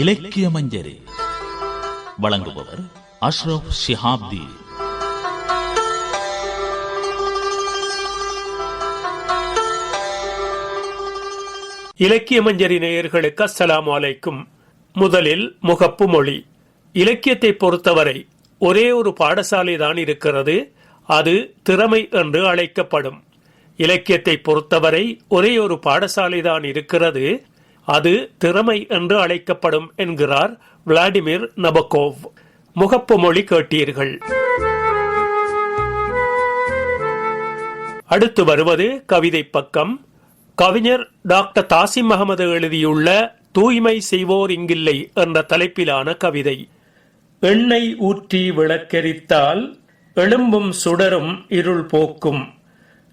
இலக்கிய மஞ்சரி. வழங்குபவர் அஷ்ரப் ஷிஹாப்தி. இலக்கிய மஞ்சரி நேயர்களுக்கு அஸ்லாம் அலைக்கும். முதலில் முகப்பு மொழி. இலக்கியத்தை பொறுத்தவரை ஒரே ஒரு பாடசாலை தான் இருக்கிறது அது திறமை என்று அழைக்கப்படும். இலக்கியத்தை பொறுத்தவரை ஒரே ஒரு பாடசாலை தான் இருக்கிறது அது திறமை என்று அழைக்கப்படும் என்கிறார் விளாடிமிர் நபகோவ். முகப்பு மொழி கேட்டீர்கள். அடுத்து வருவது கவிதை பக்கம். கவிஞர் டாக்டர் தாசிம் அகமது எழுதியுள்ள தூய்மை செய்வோர் இங்கில்லை என்ற தலைப்பிலான கவிதை. எண்ணெய் ஊற்றி விளக்கெரித்தால் எழும்பும் சுடரும் இருள் போக்கும்.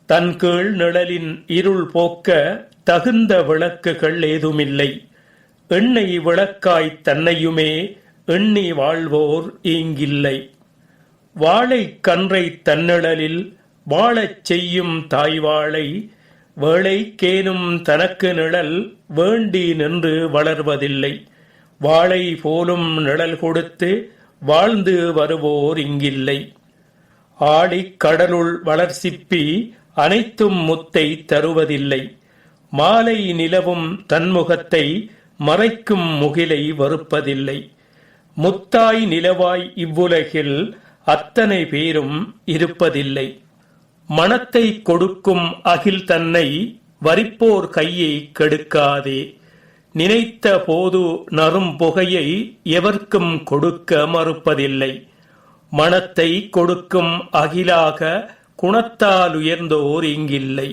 தன் கீழ் நிழலின் இருள் போக்க தகுந்த விளக்குகள் ஏதுமில்லை. எண்ணெய் விளக்காய் தன்னையுமே எண்ணி வாழ்வோர் ஈங்கில்லை. வாழை கன்றை தன்னிழலில் வாழச் செய்யும் தாய்வாழை வேளைக்கேனும் தனக்கு நிழல் வேண்டி நின்று வளர்வதில்லை. வாழை போலும் நிழல் கொடுத்து வாழ்ந்து வருவோர் இங்கில்லை. ஆடிக் கடலுள் வளர்சிப்பி அனைத்தும் முத்தை தருவதில்லை. மாலை நிலவும் தன்முகத்தை மறைக்கும் முகிலை வறுப்பதில்லை. முத்தாய் நிலவாய் இவ்வுலகில் அத்தனை பேரும் இருப்பதில்லை. மனத்தை கொடுக்கும் அகில் தன்னை வரிப்போர் கையை கெடுக்காதே. நினைத்த போது நறும் புகையை எவர்க்கும் கொடுக்க மறுப்பதில்லை. மனத்தை கொடுக்கும் அகிலாக குணத்தால் உயர்ந்தோர் இங்கில்லை.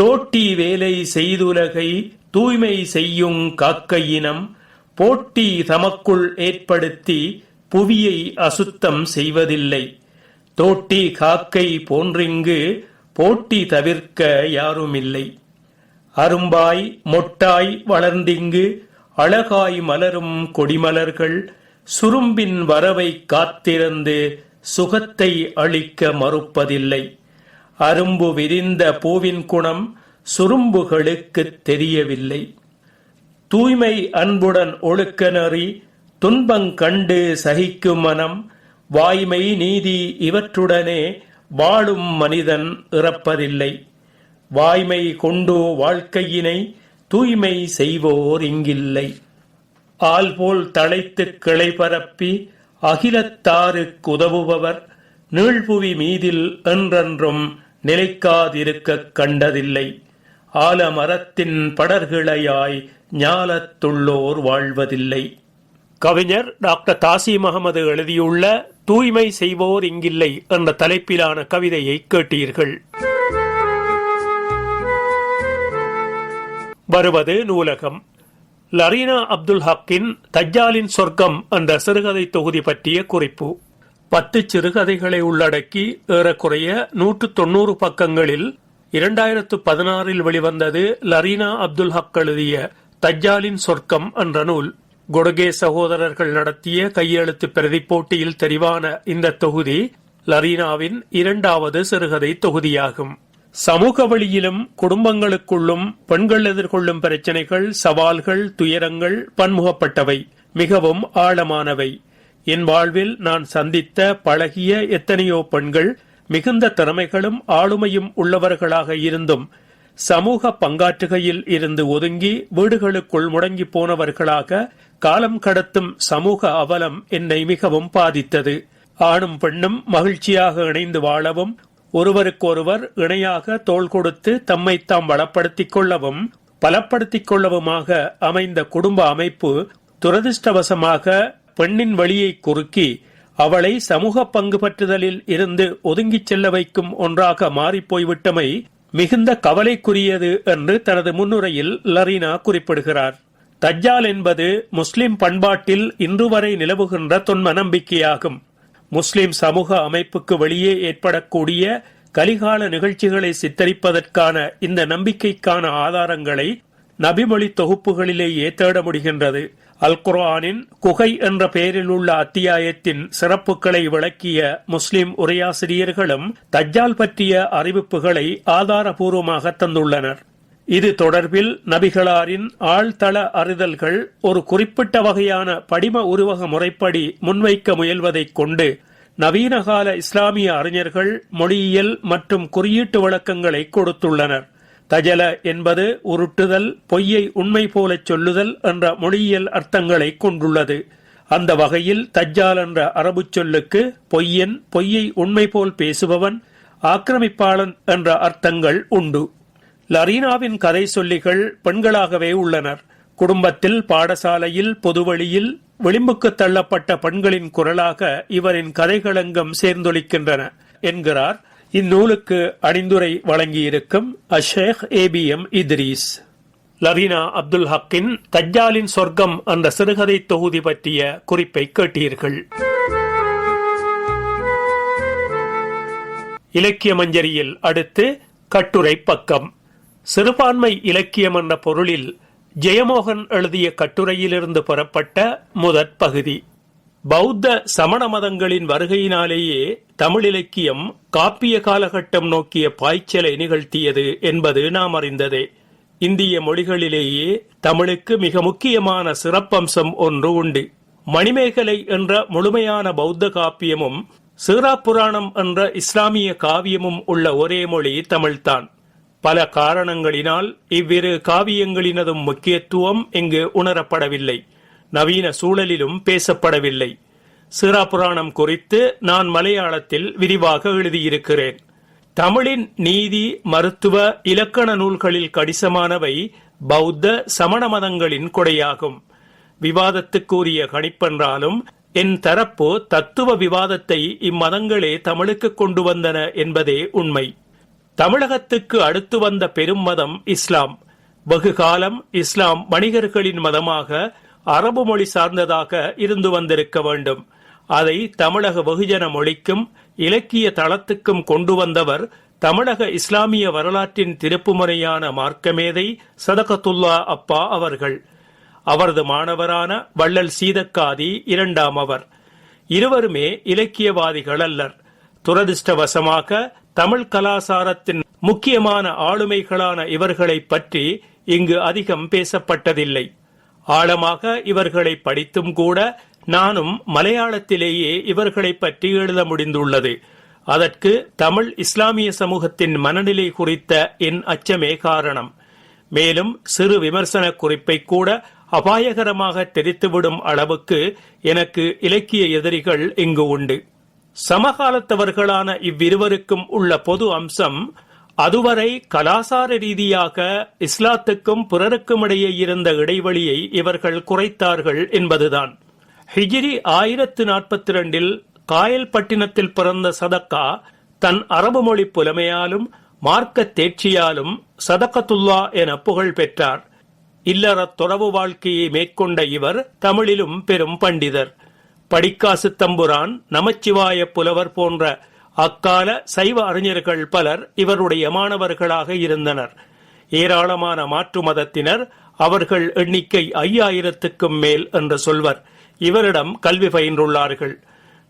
தோட்டி வேலை செய்துலகை தூய்மை செய்யும் காக்கையினம் போட்டி தமக்குள் ஏற்படுத்தி புவியை அசுத்தம் செய்வதில்லை. தோட்டி காக்கை போன்றிங்கு போட்டி தவிர்க்க யாருமில்லை. அரும்பாய் மொட்டாய் வளர்ந்திங்கு அழகாய் மலரும் கொடிமலர்கள் சுரும்பின் வரவை காத்திருந்து சுகத்தை அளிக்க மறுப்பதில்லை. அரும்பு விரிந்த பூவின் குணம் சுரும்புகளுக்குத் தெரியவில்லை. தூய்மை அன்புடன் ஒழுக்க நெறி துன்பங்கண்டு சகிக்கும் மனம் வாய்மை நீதி இவற்றுடனே வாழும் மனிதன் இறப்பதில்லை. வாய்மை கொண்டு வாழ்க்கையினை தூய்மை செய்வோர் இங்கில்லை. ஆல் போல் தழைத்துக் கிளை பரப்பி அகிலத்தாருக்கு உதவுபவர் நீழ்புவி மீதில் என்றென்றும் நிலைக்காதிருக்கக் கண்டதில்லை. ஆலமரத்தின் படர்கிளையாய் ஞாலத்துள்ளோர் வாழ்வதில்லை. கவிஞர் டாக்டர் தாசி அகமது எழுதியுள்ள தூய்மை செய்வோர் இங்கில்லை என்ற தலைப்பிலான கவிதையை கேட்டீர்கள். வருவது நூலகம். லரீனா அப்துல் ஹக்கின் தஜ்ஜாலின் சொர்க்கம் என்ற சிறுகதை தொகுதி பற்றிய குறிப்பு. பத்து சிறுகதைகளை உள்ளடக்கி ஏறக்குறைய நூற்று தொன்னூறு பக்கங்களில் இரண்டாயிரத்து பதினாறில் வெளிவந்தது லரீனா அப்துல் ஹக் எழுதிய தஜ்ஜாலின் சொர்க்கம் என்ற நூல். கொடகே சகோதரர்கள் நடத்திய கையெழுத்து பிரதி போட்டியில் தெரிவான இந்த தொகுதி லரீனாவின் இரண்டாவது சிறுகதை தொகுதியாகும். சமூக வழியிலும் குடும்பங்களுக்குள்ளும் பெண்கள் எதிர்கொள்ளும் பிரச்சினைகள் சவால்கள் துயரங்கள் பன்முகப்பட்டவை. மிகவும் ஆழமானவை. என் வாழ்வில் நான் சந்தித்த பழகிய எத்தனையோ பெண்கள் மிகுந்த திறமைகளும் ஆளுமையும் உள்ளவர்களாக இருந்தும் சமூக பங்காற்றுகையில் இருந்து ஒதுங்கி வீடுகளுக்குள் முடங்கி போனவர்களாக காலம் கடத்தும் சமூக அவலம் என்னை மிகவும் பாதித்தது. ஆணும் பெண்ணும் மகிழ்ச்சியாக இணைந்து வாழவும் ஒருவருக்கொருவர் இணையாக தோள் கொடுத்து தம்மை தாம் வளப்படுத்திக் கொள்ளவும் பலப்படுத்திக் கொள்ளவுமாக அமைந்த குடும்ப அமைப்பு துரதிருஷ்டவசமாக பெண்ணின் வழியை குறுக்கி அவளை சமூக பங்கு பற்றுதலில் இருந்து ஒதுங்கிச் செல்ல வைக்கும் ஒன்றாக மாறிப்போய்விட்டமை மிகுந்த கவலைக்குரியது என்று தனது முன்னுரையில் லரீனா குறிப்பிடுகிறார். தஜ்ஜால் என்பது முஸ்லிம் பண்பாட்டில் இன்று வரை நிலவுகின்ற தொன்ம நம்பிக்கையாகும் முஸ்லிம் சமூக அமைப்புக்கு வெளியே ஏற்படக்கூடிய கலிகால நிகழ்ச்சிகளை சித்தரிப்பதற்கான இந்த நம்பிக்கைக்கான ஆதாரங்களை நபிமொழி தொகுப்புகளிலேயே தேட முடிகின்றது. அல் குர்ஆனின் குகை என்ற பெயரில் உள்ள அத்தியாயத்தின் சிறப்புகளை விளக்கிய முஸ்லிம் உரையாசிரியர்களும் தஜ்ஜால் பற்றிய அறிவிப்புகளை ஆதாரபூர்வமாக தந்துள்ளனர். இது தொடர்பில் நபிகளாரின் ஆழ்தள அறிதல்கள் ஒரு குறிப்பிட்ட வகையான படிம உருவக முறைப்படி முன்வைக்க முயல்வதைக் கொண்டு நவீனகால இஸ்லாமிய அறிஞர்கள் மொழியியல் மற்றும் குறியீட்டு விளக்கங்களை கொடுத்துள்ளனர். தஜல என்பது உருட்டுதல் பொய்யை உண்மை போலச் சொல்லுதல் என்ற மொழியியல் அர்த்தங்களை கொண்டுள்ளது. அந்த வகையில் தஜ்ஜால் என்ற அரபுச் சொல்லுக்கு பொய்யன் பொய்யை உண்மை போல் பேசுபவன் ஆக்கிரமிப்பாளன் என்ற அர்த்தங்கள் உண்டு. லரீனாவின் கதை சொல்லிகள் பெண்களாகவே உள்ளனர். குடும்பத்தில் பாடசாலையில் பொதுவழியில் விளிம்புக்கு தள்ளப்பட்ட பெண்களின் குரலாக இவரின் கதைகளங்கம் சேர்ந்தொழிக்கின்றன என்கிறார் இந்நூலுக்கு அணிந்துரை வழங்கியிருக்கும் அஷேக் ஏபிஎம் இத்ரீஸ். லரீனா அப்துல் ஹக்கின் தஜ்ஜாலின் சொர்க்கம் அந்த சிறுகதை தொகுதி பற்றிய குறிப்பை கேட்டீர்கள். இலக்கிய மஞ்சரியில் அடுத்து கட்டுரை பக்கம். சிறுபான்மை இலக்கியம் என்ற பொருளில் ஜெயமோகன் எழுதிய கட்டுரையிலிருந்து பெறப்பட்ட முதற் பகுதி. பௌத்த சமண மதங்களின் வருகையினாலேயே தமிழ் இலக்கியம் காப்பிய காலகட்டம் நோக்கிய பாய்ச்சலை நிகழ்த்தியது என்பது நாம் அறிந்ததே. இந்திய மொழிகளிலேயே தமிழுக்கு மிக முக்கியமான சிறப்பம்சம் ஒன்று உண்டு. மணிமேகலை என்ற முழுமையான பௌத்த காப்பியமும் சீராப்புராணம் என்ற இஸ்லாமிய காவியமும் உள்ள ஒரே மொழி தமிழ்தான். பல காரணங்களினால் இவ்விரு காவியங்களினதும் முக்கியத்துவம் இங்கு உணரப்படவில்லை. நவீன சூழலிலும் பேசப்படவில்லை. சிராபுராணம் குறித்து நான் மலையாளத்தில் விரிவாக எழுதியிருக்கிறேன். தமிழின் நீதி மருத்துவ இலக்கண நூல்களில் கடிசமானவை பௌத்த சமண மதங்களின் கொடையாகும். விவாதத்துக்குரிய கணிப்பென்றாலும் என் தரப்பு தத்துவ விவாதத்தை இம்மதங்களே தமிழுக்கு கொண்டு வந்தன என்பதே உண்மை. தமிழகத்துக்கு அடுத்து வந்த பெரும் மதம் இஸ்லாம். வெகு காலம் இஸ்லாம் வணிகர்களின் மதமாக அரபு மொழி சார்ந்ததாக இருந்து வந்திருக்க வேண்டும். அதை தமிழக வெகுஜன மொழிக்கும் இலக்கிய தளத்துக்கும் கொண்டு வந்தவர் தமிழக இஸ்லாமிய வரலாற்றின் திருப்புமுறையான மார்க்கமேதை சதகத்துல்லா அப்பா அவர்கள். அவரது மாணவரான வள்ளல் சீதக்காதி இரண்டாம் அவர். இருவருமே இலக்கியவாதிகள் அல்லர். துரதிருஷ்டவசமாக தமிழ் கலாசாரத்தின் முக்கியமான ஆளுமைகளான இவர்களை பற்றி இங்கு அதிகம் பேசப்பட்டதில்லை. ஆழமாக இவர்களை படித்தும் கூட நானும் மலையாளத்திலேயே இவர்களை பற்றி எழுத முடிந்துள்ளது. அதற்கு தமிழ் இஸ்லாமிய சமூகத்தின் மனநிலை குறித்த என் அச்சமே காரணம். மேலும் சிறு விமர்சன குறிப்பை கூட அபாயகரமாக தெரித்துவிடும் அளவுக்கு எனக்கு இலக்கிய எதிரிகள் இங்கு உண்டு. சமகாலத்தவர்களான இவ்விருவருக்கும் உள்ள பொது அம்சம் அதுவரை கலாசார ரீதியாக இஸ்லாத்துக்கும் பிறருக்கும் இடையே இருந்த இடைவெளியை இவர்கள் குறைத்தார்கள் என்பதுதான். ஹிஜிரி ஆயிரத்து நாற்பத்தி ரெண்டில் காயல்பட்டினத்தில் பிறந்த சதக்கா தன் அரபு மொழி புலமையாலும் மார்க்க தேர்ச்சியாலும் சதக்கத்துல்லா என புகழ் பெற்றார். இல்லற துறவு வாழ்க்கையை மேற்கொண்ட இவர் தமிழிலும் பெரும் பண்டிதர். படிக்காசு தம்புரான் நமச்சிவாய புலவர் போன்ற அக்கால சைவ அறிஞர்கள் பலர் இவருடைய மாணவர்களாக இருந்தனர். ஏராளமான மாற்று மதத்தினர் அவர்கள் எண்ணிக்கை ஐயாயிரத்துக்கும் மேல் என்று சொல்வர். இவரிடம் கல்வி பயின்றுள்ளார்கள்.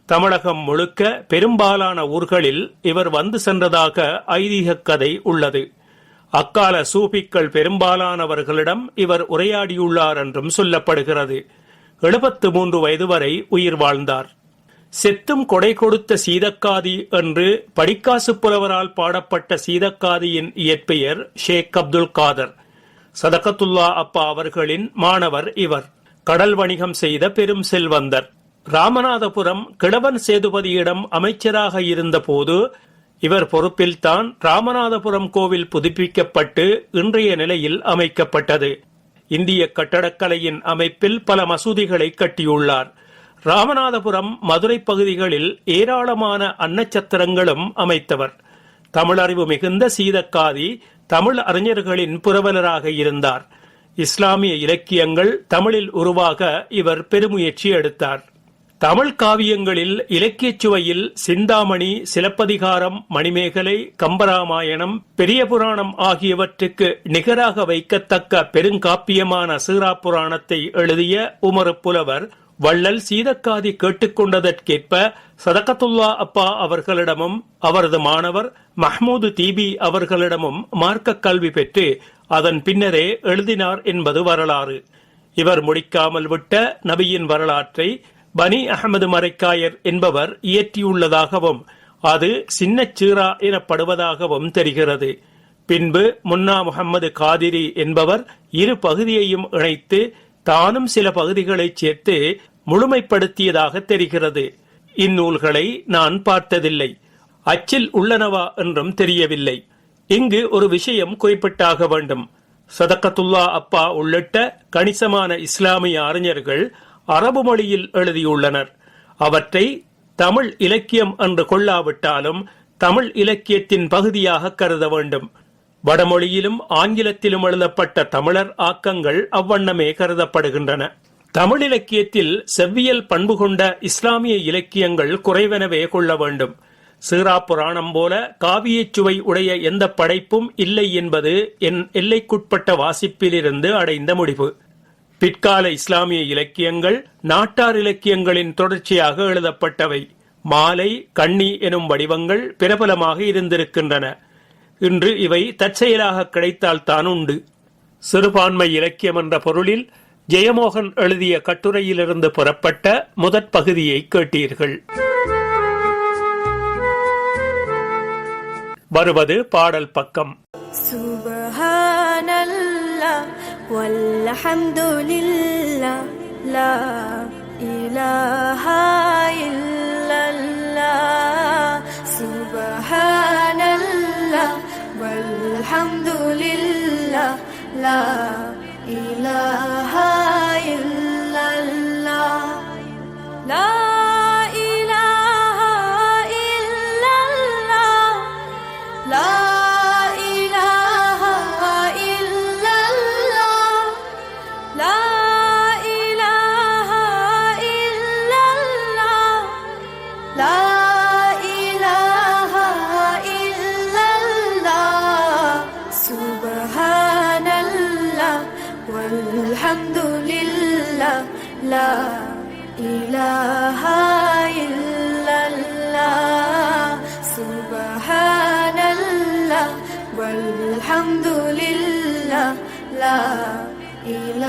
தமிழகம் முழுக்க பெரும்பாலான ஊர்களில் இவர் வந்து சென்றதாக ஐதீக கதை உள்ளது. அக்கால சூபிக்கள் பெரும்பாலானவர்களிடம் இவர் உரையாடியுள்ளார் என்றும் சொல்லப்படுகிறது. எழுபத்து மூன்று வயது வரை உயிர் வாழ்ந்தார். செத்தும் கொடை கொடுத்த சீதக்காதி என்று படிக்காசு புலவரால் பாடப்பட்ட சீதக்காதியின் இயற்பெயர் ஷேக் அப்துல் காதர். சதகத்துல்லா அப்பா அவர்களின் மாணவர் இவர். கடல் வணிகம் செய்த பெரும் செல்வந்தர். ராமநாதபுரம் கிழவன் சேதுபதியிடம் அமைச்சராக இருந்தபோது இவர் பொறுப்பில்தான் ராமநாதபுரம் கோவில் புதுப்பிக்கப்பட்டு இன்றைய நிலையில் அமைக்கப்பட்டது. இந்திய கட்டடக்கலையின் அமைப்பில் பல மசூதிகளை கட்டியுள்ளார். ராமநாதபுரம் மதுரை பகுதிகளில் ஏராளமான அன்னச்சத்திரங்களும் அமைத்தவர். தமிழறிவு மிகுந்த சீதக்காதி தமிழ் அறிஞர்களின் புரவலராக இருந்தார். இஸ்லாமிய இலக்கியங்கள் தமிழில் உருவாக இவர் பெருமுயற்சி எடுத்தார். தமிழ் காவியங்களில் இலக்கியச் சுவையில் சிந்தாமணி சிலப்பதிகாரம் மணிமேகலை கம்பராமாயணம் பெரிய புராணம் ஆகியவற்றுக்கு நிகராக வைக்கத்தக்க பெருங்காப்பியமான சீரா புராணத்தை எழுதிய உமரு புலவர் வள்ளல் சீதக்காதி கேட்டுக்கொண்டதற்கேற்ப சதகத்துல்லா அப்பா அவர்களிடமும் அவரது மாணவர் மஹ்மூது தீபி அவர்களிடமும் மார்க்க கல்வி பெற்று அதன் பின்னரே எழுதினார் என்பது வரலாறு. இவர் முடிக்காமல் விட்ட நபியின் வரலாற்றை பனி அகமது மரைக்காயர் என்பவர் இயற்றியுள்ளதாகவும் அது சின்ன சீரா எனப்படுவதாகவும் தெரிகிறது. பின்பு முன்னா முகமது காதிரி என்பவர் இரு பகுதியையும் இணைத்து தானும் சில பகுதிகளைச் சேர்த்து முழுமைப்படுத்தியதாக தெரிகிறது. இந்நூல்களை நான் பார்த்ததில்லை. அச்சில் உள்ளனவா என்றும் தெரியவில்லை. இங்கு ஒரு விஷயம் குறிப்பிட்டாக வேண்டும். சதக்கத்துல்லா அப்பா உள்ளிட்ட கணிசமான இஸ்லாமிய அறிஞர்கள் அரபு மொழியில் எழுதியுள்ளனர். அவற்றை தமிழ் இலக்கியம் என்று கொள்ளாவிட்டாலும் தமிழ் இலக்கியத்தின் பகுதியாக கருத வேண்டும். வடமொழியிலும் ஆங்கிலத்திலும் எழுதப்பட்ட தமிழர் ஆக்கங்கள் அவ்வண்ணமே கருதப்படுகின்றன. தமிழ் இலக்கியத்தில் செவ்வியல் பண்பு கொண்ட இஸ்லாமிய இலக்கியங்கள் குறைவெனவே கொள்ள வேண்டும். சீரா புராணம் போல காவியச் சுவை உடைய எந்த படைப்பும் இல்லை என்பது என் எல்லைக்குட்பட்ட வாசிப்பிலிருந்து அடைந்த முடிவு. பிற்கால இஸ்லாமிய இலக்கியங்கள் நாட்டார் இலக்கியங்களின் தொடர்ச்சியாக எழுதப்பட்டவை. மாலை கண்ணி எனும் வடிவங்கள் பிரபலமாக இருந்திருக்கின்றன. இன்று இவை தற்செயலாக கிடைத்தால் தான் உண்டு. சிறுபான்மை இலக்கியம் என்ற பொருளில் ஜெயமோகன் எழுதிய கட்டுரையிலிருந்து புறப்பட்ட முதற் பகுதியை கேட்டீர்கள். வருவது பாடல் பக்கம். சுபஹானல்லா والحمد لله لا إله إلا الله سبحان الله والحمد لله لا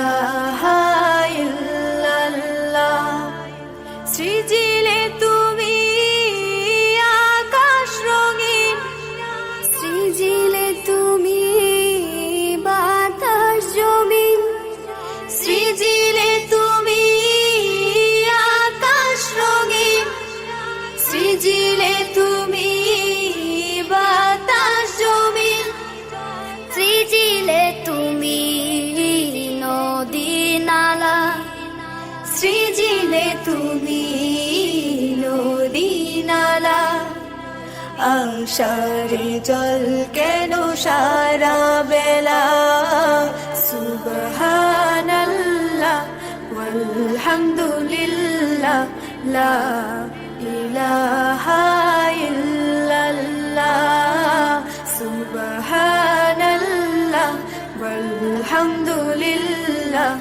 love. আশারে জল কেন সারা বেলা? সুবহানাল্লাহ walhamdulillah লা ইলাহা ইল্লাল্লাহ। সুবহানাল্লাহ walhamdulillah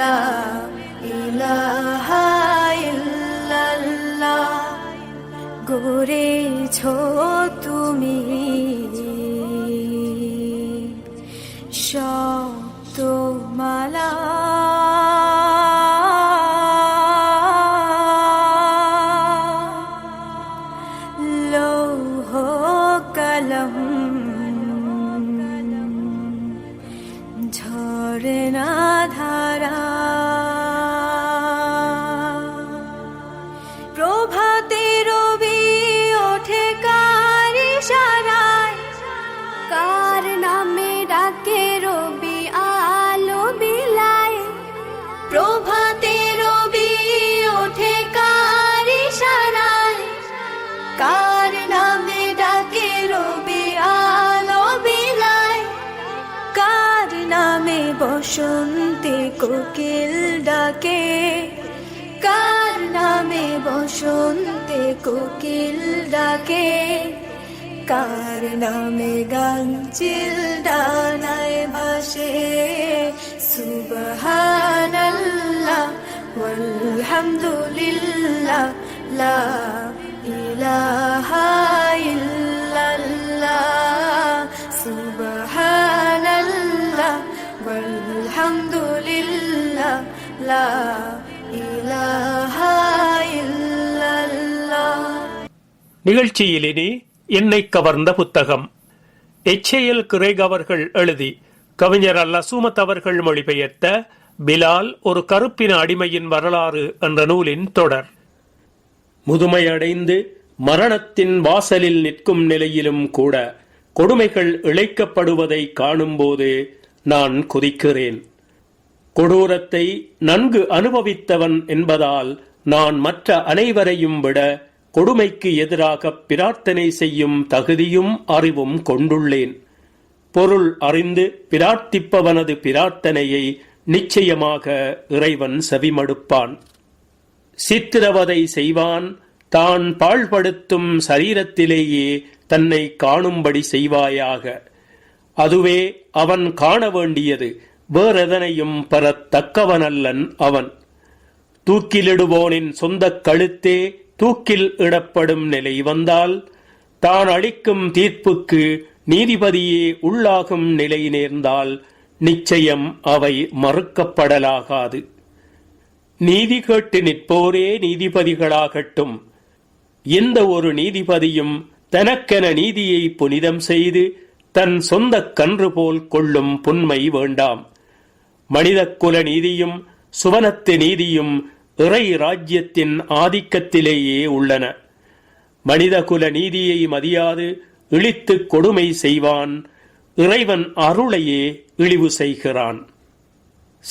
লা ইলাহা গড়েছ তুমি? শব্দমালা শান্তি কোকিল ডাকে। কার নামে বসন্তে কোকিল ডাকে? কার নামে গান চিল ডানায় ভাসে? সুবহানাল্লাহ, ওয়ালহামদুলিল্লাহ, লা ইলাহা ইল্লা நிகழ்ச்சியிலினி என்னை கவர்ந்த புத்தகம். எச்ஏஎல் கிரேக் அவர்கள் எழுதி கவிஞர் அல்ல சூமத் அவர்கள் மொழிபெயர்த்த பிலால் ஒரு கருப்பின அடிமையின் வரலாறு என்ற நூலின் தொடர். முதுமையடைந்து மரணத்தின் வாசலில் நிற்கும் நிலையிலும் கூட கொடுமைகள் இழைக்கப்படுவதை காணும்போது நான் கொதிக்கிறேன். கொடூரத்தை நன்கு அனுபவித்தவன் என்பதால் நான் மற்ற அனைவரையும் விட கொடுமைக்கு எதிராக பிரார்த்தனை செய்யும் தகுதியும் அறிவும் கொண்டுள்ளேன். பொருள் அறிந்து பிரார்த்திப்பவனது பிரார்த்தனையை நிச்சயமாக இறைவன் செவிமடுப்பான். சித்திரவதை செய்வான் தான் பாழ்படுத்தும் சரீரத்திலேயே தன்னை காணும்படி செய்வாயாக. அதுவே அவன் காண வேண்டியது. வேறெதனையும் பெறத் தக்கவனல்லன் அவன். தூக்கிலிடுவோனின் சொந்த கழுத்தே தூக்கில் இடப்படும் நிலை வந்தால் தான் அளிக்கும் தீர்ப்புக்கு நீதிபதியே உள்ளாகும் நிலை நேர்ந்தால் நிச்சயம் அவை மறுக்கப்படலாகாது. நீதி கேட்டு நிற்போரே நீதிபதிகளாகட்டும். எந்த ஒரு நீதிபதியும் தனக்கென நீதியை புனிதம் செய்து தன் சொந்த கன்று போல் கொள்ளும் புன்மை வேண்டாம். மனித குல நீதியும் சுவனத்து நீதியும் இறை ராஜ்யத்தின் ஆதிக்கத்திலேயே உள்ளன. மனிதகுல நீதியை மதியாது இழித்துக் கொடுமை செய்வான். இறைவன் அருளையே இழிவு செய்கிறான்.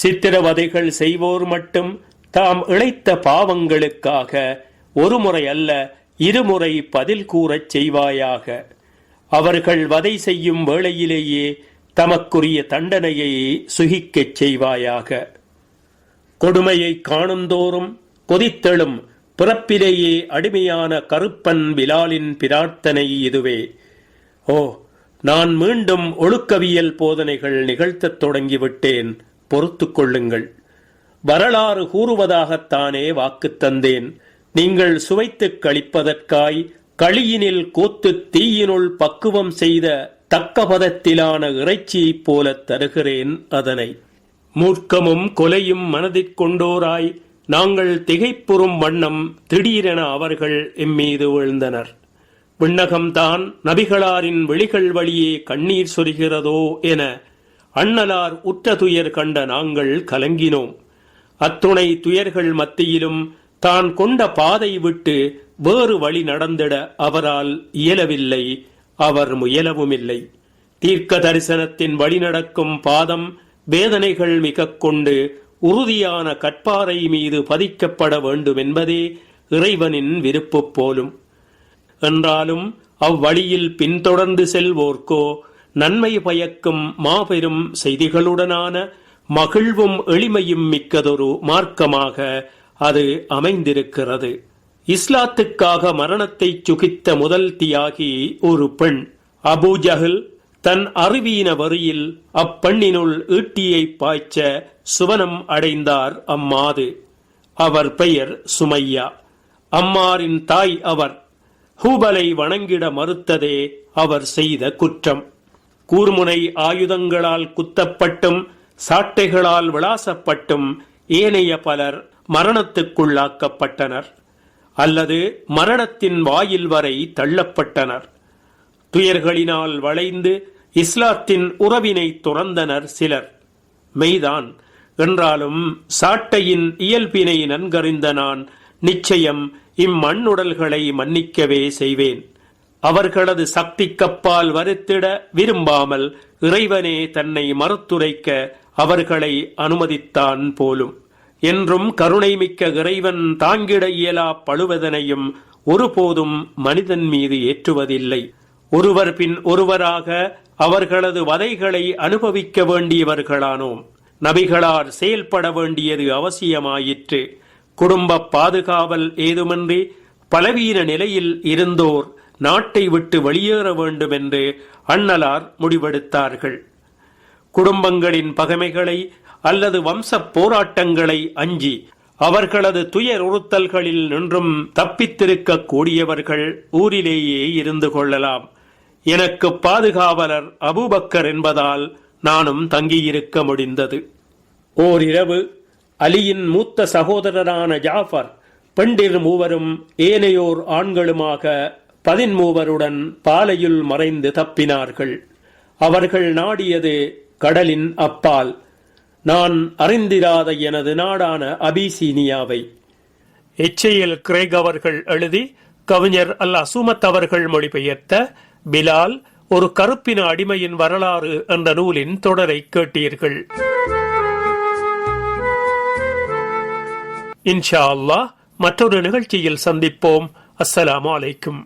சித்திரவதைகள் செய்வோர் மட்டும் தாம் இழைத்த பாவங்களுக்காக ஒருமுறை அல்ல இருமுறை பதில் கூறச் செய்வாயாக. அவர்கள் வதை செய்யும் வேளையிலேயே தமக்குரிய தண்டனையை சுகிக்கச் செய்வாயாக. கொடுமையை காணுந்தோறும் கொதித்தெழும் பிறப்பிலேயே அடிமையான கருப்பன் பிலாலின் பிரார்த்தனை இதுவே. ஓ நான் மீண்டும் ஒழுக்கவியல் போதனைகள் நிகழ்த்தத் தொடங்கிவிட்டேன். பொறுத்து கொள்ளுங்கள். வரலாறு கூறுவதாகத்தானே வாக்கு தந்தேன். நீங்கள் சுவைத்துக் கழிப்பதற்காய் களியினில் கோத்து தீயினுள் பக்குவம் செய்த தக்க பதத்திலான இறைச்சியைப் போலத் தருகிறேன் அதனை. மூர்க்கமும் கொலையும் மனதிற்கொண்டோராய் நாங்கள் திகைப்புறும் வண்ணம் திடீரென அவர்கள் எம்மீது விழுந்தனர். விண்ணகம்தான் நபிகளாரின் விழிகள் வழியே கண்ணீர் சொரிகிறதோ என அண்ணலார் உற்ற துயர் கண்ட நாங்கள் கலங்கினோம். அத்துணை துயர்கள் மத்தியிலும் தான் கொண்ட பாதை விட்டு வேறு வழி நடந்திட அவரால் இயலவில்லை அவர் முயலவுமில்லை. தீர்க்க தரிசனத்தின் வழிநடக்கும் பாதம் வேதனைகள் மிக கொண்டு உறுதியான கற்பாறை மீது பதிக்கப்பட வேண்டும் என்பதே இறைவனின் விருப்பு போலும். என்றாலும் அவ்வழியில் பின்தொடர்ந்து செல்வோர்க்கோ நன்மை பயக்கும் மாபெரும் செய்திகளுடனான மகிழ்வும் எளிமையும் மிக்கதொரு மார்க்கமாக அது அமைந்திருக்கிறது. இஸ்லாத்துக்காக மரணத்தை சுகித்த முதல் தியாகி ஒரு பெண். அபூஜஹில் தன் அறிவீன வரியில் அப்பெண்ணினுள் ஈட்டியை பாய்ச்ச சுவனம் அடைந்தார் அம்மாது. அவர் பெயர் சுமையா. அம்மாரின் தாய் அவர். ஹூபலை வணங்கிட மறுத்ததே அவர் செய்த குற்றம். கூர்முனை ஆயுதங்களால் குத்தப்பட்டும் சாட்டைகளால் விளாசப்பட்டும் ஏனைய பலர் மரணத்துக்குள்ளாக்கப்பட்டனர். அல்லது மரணத்தின் வாயில் வரை தள்ளப்பட்டனர். துயர்களினால் வளைந்து இஸ்லாத்தின் உறவினை துறந்தனர் சிலர். மெய்தான் என்றாலும் சாட்டையின் இயல்பினை நன்கறிந்த நான் நிச்சயம் இம்மண்ணுடல்களை மன்னிக்கவே செய்வேன். அவர்களது சக்திக்கப்பால் வருத்திட விரும்பாமல் இறைவனே தன்னை மறுத்துரைக்க அவர்களை அனுமதித்தான் போலும். என்றும் கருணைமிக்க இறைவன் தாங்கிட இயலா பழுவதனையும் ஒருபோதும் மனிதன் மீது ஏற்றுவதில்லை. ஒருவர் பின் ஒருவராக அவர்களது வதைகளை அனுபவிக்க வேண்டியவர்களானோம். நபிகளார் செயல்பட வேண்டியது அவசியமாயிற்று. குடும்ப பாதுகாவல் ஏதுமின்றி பலவீன நிலையில் இருந்தோர் நாட்டை விட்டு வெளியேற வேண்டும் என்று அண்ணலார் முடிவெடுத்தார்கள். குடும்பங்களின் பகைமைகளை அல்லது வம்ச போராட்டங்களை அஞ்சி அவர்களது துயர் உறுத்தல்களில் நின்றும் தப்பித்திருக்க கூடியவர்கள் ஊரிலேயே இருந்து கொள்ளலாம். எனக்கு பாதுகாவலர் அபூபக்கர் என்பதால் நானும் தங்கியிருக்க முடிந்தது. ஓரிரவு அலியின் மூத்த சகோதரரான ஜாஃபர் பெண்டிர் மூவரும் ஏனையோர் ஆண்களுமாக பதின்மூவருடன் பாலையுள் மறைந்து தப்பினார்கள். அவர்கள் நாடியது கடலின் அப்பால். நான் அறிந்திராத எனது நாடான அபிசீனியாவை. எச்சையில் கிரேக் அவர்கள் எழுதி கவிஞர் அல் அசுமத் அவர்கள் மொழிபெயர்த்த பிலால் ஒரு கருப்பின அடிமையின் வரலாறு என்ற நூலின் தொடரை கேட்டீர்கள். இன்ஷா அல்லாஹ் மற்றொரு நிகழ்ச்சியில் சந்திப்போம். அஸ்ஸலாமு அலைக்கும்.